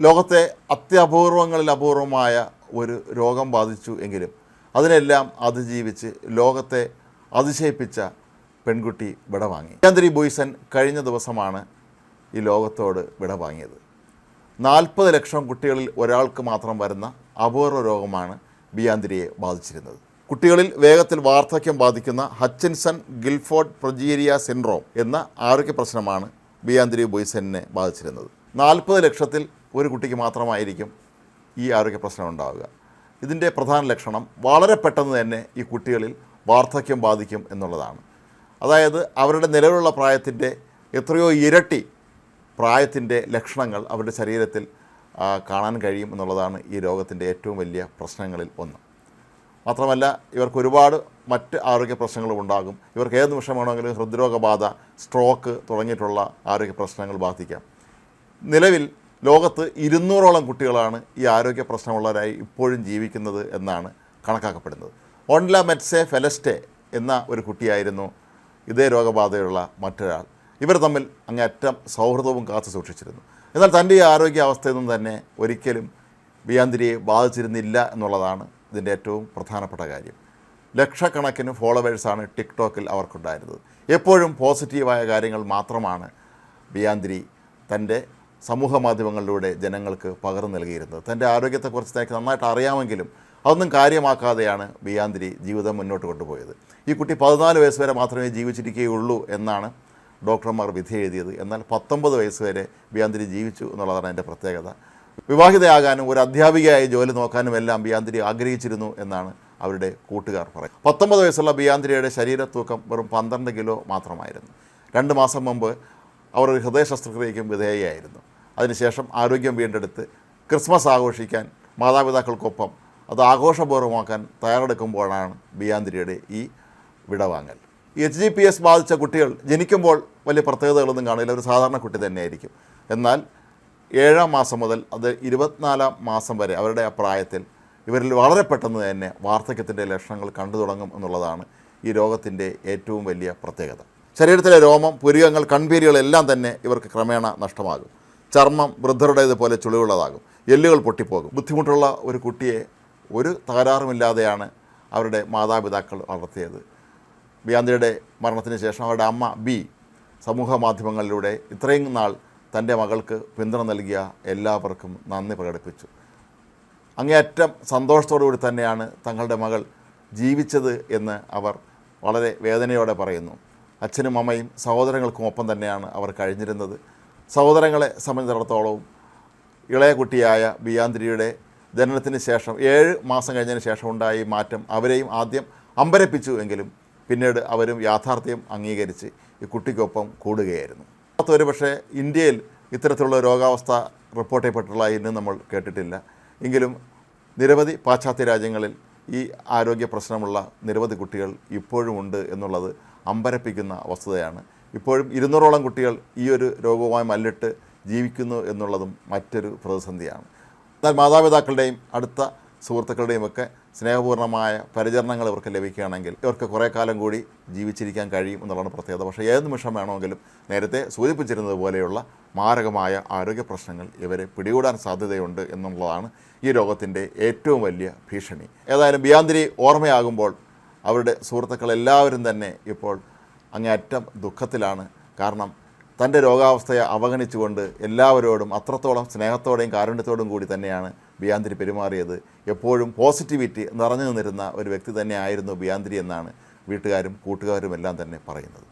ലോകത്തെ അത്യപൂർവങ്ങളിൽ അപൂർവമായ ഒരു രോഗം ബാധിച്ചു എങ്കിലും അതിനെല്ലാം അതിജീവിച്ച് ലോകത്തെ അതിശയിപ്പിച്ച പെൺകുട്ടി വിട വാങ്ങി ചന്ദ്രി ബോയ്സൺ കഴിഞ്ഞ ദിവസമാണ് ഈ ലോകത്തോട് വിട വാങ്ങിയത് നാൽപ്പത് ലക്ഷം കുട്ടികളിൽ ഒരാൾക്ക് മാത്രം വരുന്ന അപൂർവ രോഗമാണ് ബിയാന്തിരിയെ ബാധിച്ചിരുന്നത്. കുട്ടികളിൽ വേഗത്തിൽ വാർദ്ധക്യം ബാധിക്കുന്ന ഹച്ചിൻസൺ ഗിൽഫോർഡ് പ്രൊജീരിയ സിൻഡ്രോം എന്ന ആരോഗ്യ പ്രശ്നമാണ് ബിയാന്തിരി ബോയ്സനെ ബാധിച്ചിരുന്നത്. നാൽപ്പത് ലക്ഷത്തിൽ ഒരു കുട്ടിക്ക് മാത്രമായിരിക്കും ഈ ആരോഗ്യ പ്രശ്നം ഉണ്ടാവുക. ഇതിന്റെ പ്രധാന ലക്ഷണം വളരെ പെട്ടെന്ന് തന്നെ ഈ കുട്ടികളിൽ വാർദ്ധക്യം ബാധിക്കും എന്നുള്ളതാണ്. അതായത് അവരുടെ നിലവിലുള്ള പ്രായത്തിന്റെ എത്രയോ ഇരട്ടി പ്രായത്തിന്റെ ലക്ഷണങ്ങൾ അവരുടെ ശരീരത്തിൽ കാണാൻ കഴിയും എന്നുള്ളതാണ് ഈ രോഗത്തിന്റെ ഏറ്റവും വലിയ പ്രശ്നങ്ങളിൽ ഒന്ന്. മാത്രമല്ല ഇവർക്ക് ഒരുപാട് മറ്റ് ആരോഗ്യ പ്രശ്നങ്ങളും ഉണ്ടാകും. ഇവർക്ക് ഏത് നിമിഷം വേണമെങ്കിലും ഹൃദ്രോഗബാധ സ്ട്രോക്ക് തുടങ്ങിയിട്ടുള്ള ആരോഗ്യ പ്രശ്നങ്ങൾ ബാധിക്കാം. നിലവിൽ ലോകത്ത് ഇരുന്നൂറോളം കുട്ടികളാണ് ഈ ആരോഗ്യ പ്രശ്നമുള്ളവരായി ഇപ്പോഴും ജീവിക്കുന്നത് എന്നാണ് കണക്കാക്കപ്പെടുന്നത്. ഓൺല മെറ്റ്സെ ഫെലസ്റ്റെ എന്ന ഒരു കുട്ടിയായിരുന്നു ഇതേ രോഗബാധയുള്ള മറ്റൊരാൾ. ഇവർ തമ്മിൽ അങ്ങേയറ്റം സൗഹൃദവും കാത്തു സൂക്ഷിച്ചിരുന്നു. എന്നാൽ തന്റെ ഈ ആരോഗ്യാവസ്ഥയൊന്നും തന്നെ ഒരിക്കലും ബിയാന്തിരിയെ ബാധിച്ചിരുന്നില്ല എന്നുള്ളതാണ് ഇതിന്റെ ഏറ്റവും പ്രധാനപ്പെട്ട കാര്യം. ലക്ഷക്കണക്കിന് ഫോളോവേഴ്സാണ് ടിക്ടോക്കിൽ അവർക്കുണ്ടായിരുന്നത്. എപ്പോഴും പോസിറ്റീവായ കാര്യങ്ങൾ മാത്രമാണ് ബിയാന്തിരി തന്റെ സമൂഹ മാധ്യമങ്ങളിലൂടെ ജനങ്ങൾക്ക് പകർന്നു നൽകിയിരുന്നത്. തന്റെ ആരോഗ്യത്തെക്കുറിച്ച് തനിക്ക് നന്നായിട്ട് അറിയാമെങ്കിലും അതൊന്നും കാര്യമാക്കാതെയാണ് ബിയാന്തിരി ജീവിതം മുന്നോട്ട് കൊണ്ടുപോയത്. ഈ കുട്ടി പതിനാല് വയസ്സ് വരെ മാത്രമേ ജീവിച്ചിരിക്കുകയുള്ളൂ എന്നാണ് ഡോക്ടർമാർ വിധി എഴുതിയത്. എന്നാൽ പത്തൊമ്പത് വയസ്സ് വരെ ബിയാന്തിരി ജീവിച്ചു എന്നുള്ളതാണ് എന്റെ പ്രത്യേകത. വിവാഹിതയാകാനും ഒരു അധ്യാപികയായി ജോലി നോക്കാനും എല്ലാം ബിയാന്തിരി ആഗ്രഹിച്ചിരുന്നു എന്നാണ് അവരുടെ കൂട്ടുകാർ പറയുന്നത്. പത്തൊമ്പത് വയസ്സുള്ള ബിയാന്തിരിയുടെ ശരീരത്തൂക്കം വെറും പന്ത്രണ്ട് കിലോ മാത്രമായിരുന്നു. രണ്ട് മാസം മുമ്പ് അവർ ഒരു ഹൃദയ ശസ്ത്രക്രിയയ്ക്കും വിധേയയായിരുന്നു. അതിനുശേഷം ആരോഗ്യം വീണ്ടെടുത്ത് ക്രിസ്മസ് ആഘോഷിക്കാൻ മാതാപിതാക്കൾക്കൊപ്പം അത് ആഘോഷപൂർവമാക്കാൻ തയ്യാറെടുക്കുമ്പോഴാണ് ബിയാന്തിരിയുടെ ഈ വിടവാങ്ങൽ. എച്ച് ജി പി എസ് ബാധിച്ച കുട്ടികൾ ജനിക്കുമ്പോൾ വലിയ പ്രത്യേകതകളൊന്നും കാണില്ല. ഒരു സാധാരണ കുട്ടി തന്നെയായിരിക്കും. എന്നാൽ ഏഴാം മാസം മുതൽ അത് ഇരുപത്തിനാലാം മാസം വരെ അവരുടെ ആ പ്രായത്തിൽ ഇവരിൽ വളരെ പെട്ടെന്ന് തന്നെ വാർദ്ധക്യത്തിന്റെ ലക്ഷണങ്ങൾ കണ്ടു തുടങ്ങും എന്നുള്ളതാണ് ഈ രോഗത്തിന്റെ ഏറ്റവും വലിയ പ്രത്യേകത. ശരീരത്തിലെ രോമം പുരികങ്ങൾ കൺപീരികളെല്ലാം തന്നെ ഇവർക്ക് ക്രമേണ നഷ്ടമാകും. ചർമ്മം വൃദ്ധരുടേതുപോലെ ചുളിവുള്ളതാകും. എല്ലുകൾ പൊട്ടിപ്പോകും. ബുദ്ധിമുട്ടുള്ള ഒരു കുട്ടിയെ ഒരു തകരാറുമില്ലാതെയാണ് അവരുടെ മാതാപിതാക്കൾ വളർത്തിയത്. ബിയാന്തിയുടെ മരണത്തിന് ശേഷം അവരുടെ അമ്മ ബി സമൂഹ മാധ്യമങ്ങളിലൂടെ ഇത്രയും നാൾ തന്റെ മകൾക്ക് പിന്തുണ നൽകിയ എല്ലാവർക്കും നന്ദി പ്രകടിപ്പിച്ചു. അങ്ങേയറ്റം സന്തോഷത്തോടുകൂടി തന്നെയാണ് തങ്ങളുടെ മകൾ ജീവിച്ചത് എന്ന് അവർ വളരെ വേദനയോടെ പറയുന്നു. അച്ഛനും അമ്മയും സഹോദരങ്ങൾക്കും ഒപ്പം തന്നെയാണ് അവർ കഴിഞ്ഞിരുന്നത്. സഹോദരങ്ങളെ സംബന്ധിച്ചിടത്തോളവും ഇളയ കുട്ടിയായ ബിയാന്തിരിയുടെ ജനനത്തിന് ശേഷം ഏഴ് മാസം കഴിഞ്ഞതിന് ശേഷം ഉണ്ടായി മാറ്റം അവരെയും ആദ്യം അമ്പരപ്പിച്ചു എങ്കിലും പിന്നീട് അവരും യാഥാർത്ഥ്യം അംഗീകരിച്ച് ഈ കുട്ടിക്കൊപ്പം കൂടുകയായിരുന്നു. ഒരു പക്ഷേ ഇന്ത്യയിൽ ഇത്തരത്തിലുള്ള രോഗാവസ്ഥ റിപ്പോർട്ട് ചെയ്യപ്പെട്ടുള്ള ഇന്നും നമ്മൾ കേട്ടിട്ടില്ല. എങ്കിലും നിരവധി പാശ്ചാത്യ രാജ്യങ്ങളിൽ ഈ ആരോഗ്യ പ്രശ്നമുള്ള നിരവധി കുട്ടികൾ ഇപ്പോഴുമുണ്ട് എന്നുള്ളത് അമ്പരപ്പിക്കുന്ന വസ്തുതയാണ്. ഇപ്പോഴും ഇരുന്നൂറോളം കുട്ടികൾ ഈ ഒരു രോഗവുമായി മല്ലിട്ട് ജീവിക്കുന്നു എന്നുള്ളതും മറ്റൊരു പ്രതിസന്ധിയാണ്. എന്നാൽ മാതാപിതാക്കളുടെയും അടുത്ത സുഹൃത്തുക്കളുടെയും ഒക്കെ സ്നേഹപൂർണമായ പരിചരണങ്ങൾ ഇവർക്ക് ലഭിക്കുകയാണെങ്കിൽ ഇവർക്ക് കുറേ കാലം കൂടി ജീവിച്ചിരിക്കാൻ കഴിയും എന്നുള്ളതാണ് പ്രത്യേകത. പക്ഷേ ഏത് നിമിഷം വേണമെങ്കിലും നേരത്തെ സൂചിപ്പിച്ചിരുന്നത് പോലെയുള്ള മാരകമായ ആരോഗ്യ പ്രശ്നങ്ങൾ ഇവരെ പിടികൂടാൻ സാധ്യതയുണ്ട് എന്നുള്ളതാണ് ഈ രോഗത്തിന്റെ ഏറ്റവും വലിയ ഭീഷണി. ഏതായാലും ബിയാന്തിരി ഓർമ്മയാകുമ്പോൾ അവരുടെ സുഹൃത്തുക്കൾ എല്ലാവരും തന്നെ ഇപ്പോൾ അങ്ങേയറ്റം ദുഃഖത്തിലാണ്. കാരണം തന്റെ രോഗാവസ്ഥയെ അവഗണിച്ചുകൊണ്ട് എല്ലാവരോടും അത്രത്തോളം സ്നേഹത്തോടെയും കാരുണ്യത്തോടും കൂടി തന്നെയാണ് ബിയാന്തിരി പെരുമാറിയത്. എപ്പോഴും പോസിറ്റിവിറ്റി നിറഞ്ഞു നിന്നിരുന്ന ഒരു വ്യക്തി തന്നെയായിരുന്നു ബിയാന്തിരി എന്നാണ് വീട്ടുകാരും കൂട്ടുകാരും എല്ലാം തന്നെ പറയുന്നത്.